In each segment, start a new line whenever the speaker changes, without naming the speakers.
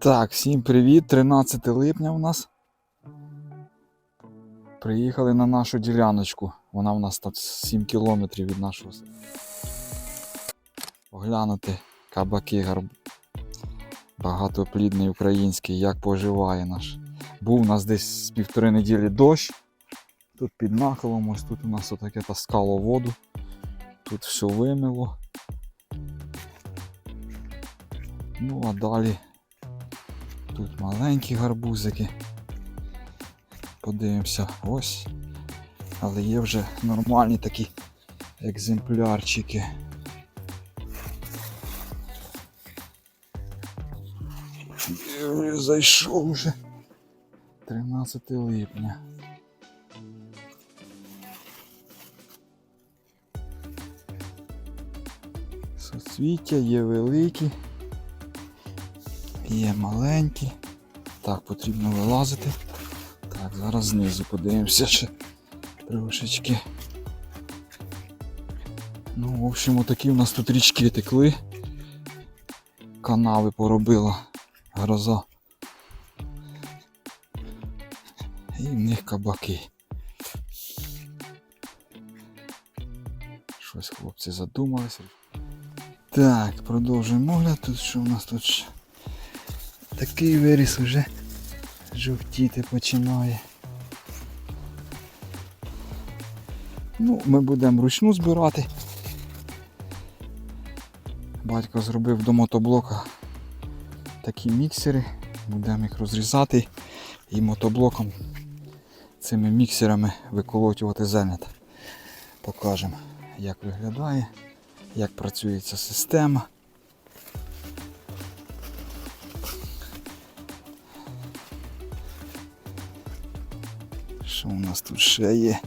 Так, всім привіт. 13 липня у нас. Приїхали на нашу діляночку. Вона у нас там 7 кілометрів від нашого. Оглянути кабаки гарб... багатоплідний український, як поживає наш. Був у нас десь з півтори неділі дощ. Тут під нахилом, ось тут у нас отаке таскало воду. Тут все вимило. Ну а далі Тут маленькі гарбузики. Подивимося, ось. Але є вже нормальні такі екземплярчики. Зайшов вже 13 липня. Соцвіття є великі. Є маленькі. Так, потрібно вилазити. Так, зараз знизу подивимося ще трошечки. Ну, в общем, отакі у нас тут річки текли. Канави поробила гроза. І в них кабаки. Щось хлопці задумалися. Так, продовжуємо огляд. Тут що у нас тут ще? Такий виріс уже жовтіти починає. Ну, ми будемо ручну збирати. Батько зробив до мотоблока такі міксери, будемо їх розрізати і мотоблоком цими міксерами виколотювати зернята. Покажемо, як виглядає, як працює ця система. Що у нас тут ще є?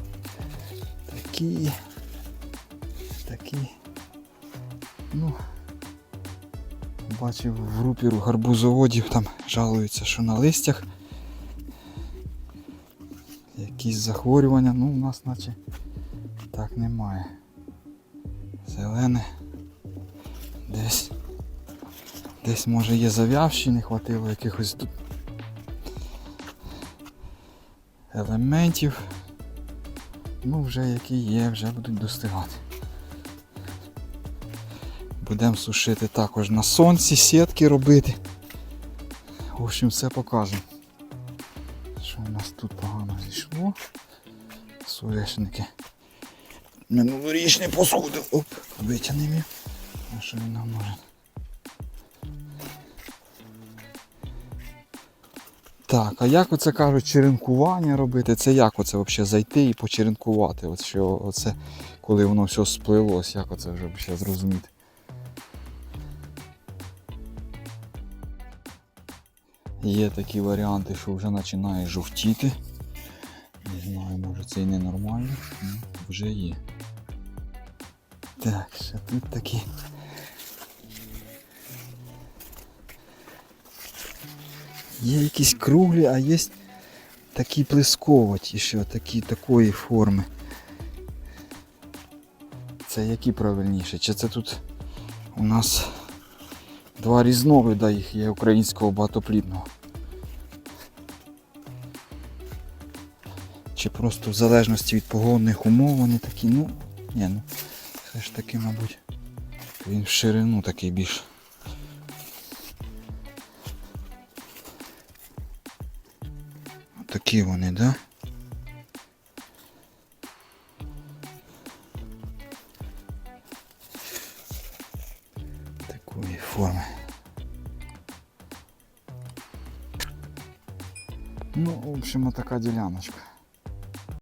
Такі. Такі. Ну. Бачив в групі гарбузоводів там жалуються, що на листях якісь захворювання, ну у нас наче так немає. Зелене. Десь. Десь може є зав'явші, не хватило якихось елементів. Ну, вже які є, вже будуть достигати. Будемо сушити також на сонці, сітки робити. В общем, все покажемо. Що у нас тут погано зійшло. Соняшники. Минулорічний посходив. Оп, витягнемо. А що він нам може? Так, а як оце кажуть, черенкування робити? Це як оце взагалі зайти і почеренкувати? От що оце, коли воно все сплилось, як оце вже взагалі зрозуміти? Є такі варіанти, що вже починає жовтіти. Не знаю, може це і не нормально, ну, вже є. Так, ще тут такі. Є якісь круглі, а є такі плисковаті, що такі такої форми. Це які правильніше? Чи це тут у нас два різновида їх є українського багатоплідного? Чи просто в залежності від погодних умов вони такі, ну, ні, ну, все ж таки, мабуть, він в ширину такий більш. Такі вони, да? Такої форми. Ну, в общем, така діляночка.